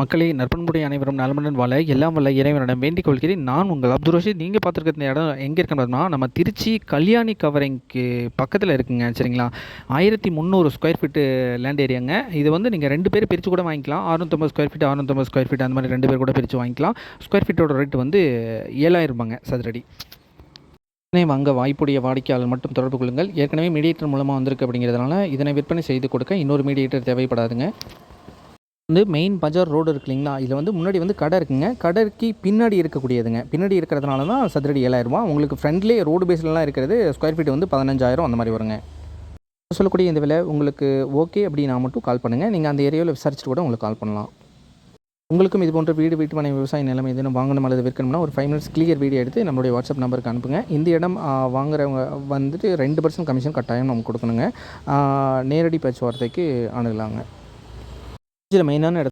மக்களே நற்பண்புடைய அனைவரும் நலமுடன் வாழ எல்லாம் வல்ல இறைவனிடம் வேண்டிக் கொள்கிறேன். நான் உங்கள் அப்துல் ரஷீத். நீங்கள் பார்த்துருக்க இடம் எங்கே இருக்கணும்னா நம்ம திருச்சி கல்யாணி கவரிங்க்கு பக்கத்தில் இருக்குங்க சரிங்களா? ஆயிரத்தி முந்நூறு ஸ்கொயர் ஃபீட்டு லேண்ட் ஏரியாங்க இது வந்து நீங்கள் ரெண்டு பேர் பிரித்து கூட வாங்கிக்கலாம். அறுநூத்தம்பது ஸ்கொயர் ஃபீட் அறுநூத்தம்பது ஸ்கொயர் ஃபீட் அந்த மாதிரி ரெண்டு பேர் கூட பிரித்து வாங்கிக்கலாம். ஸ்கொயர் ஃபீட்டோட ரேட் வந்து ஏழாயிரம் ரூபாங்க சதுரடி. இதனை வாங்க வாய்ப்புடைய வாடிக்கையாளர் மட்டும் தொடர்பு கொள்ளுங்கள். ஏற்கனவே மீடியேட்டர் மூலமாக வந்திருக்கு அப்படிங்கிறதுனால இதனை விற்பனை செய்து கொடுக்க இன்னொரு மீடியேட்டர் தேவைப்படாதுங்க. வந்து மெயின் பஜார் ரோடு இருக்கு இல்லைங்களா? இதில் வந்து முன்னாடி வந்து கடை இருக்குங்க. கடைக்கு பின்னாடி இருக்கக்கூடியதுங்க. பின்னாடி இருக்கிறதுனால தான் சதுரடி ஏழாயிரரூபா உங்களுக்கு ஃப்ரண்ட்லேயே ரோடு பேஸ்லலாம் இருக்கிறது ஸ்கொயர் ஃபீட் வந்து பதினஞ்சாயிரம் அந்த மாதிரி வருங்க. சொல்லக்கூடிய இந்த விலை உங்களுக்கு ஓகே அப்படின்னா மட்டும் கால் பண்ணுங்கள் நீங்கள் அந்த ஏரியாவில் விசாரிச்சுட்டு கூட உங்களுக்கு கால் பண்ணலாம். உங்களுக்கும் இது போன்ற வீடு வீட்டு மனை விவசாய நிலம் எதுவும் வாங்கணும் அல்லது விற்கணும்னா ஒரு ஃபைவ் மினிட்ஸ் கிளியர் வீடியோ எடுத்து நம்மளுடைய வாட்ஸ்அப் நம்பருக்கு அனுப்புங்க. இந்த இடம் வாங்குறவங்க வந்துட்டு ரெண்டு பர்சன்ட் கமிஷன் கட்டாயம் நம்ம கொடுக்கணுங்க. நேரடி பேச்சுவார்த்தைக்கு அணுகலாங்க. இதில் மெயினான இடத்துல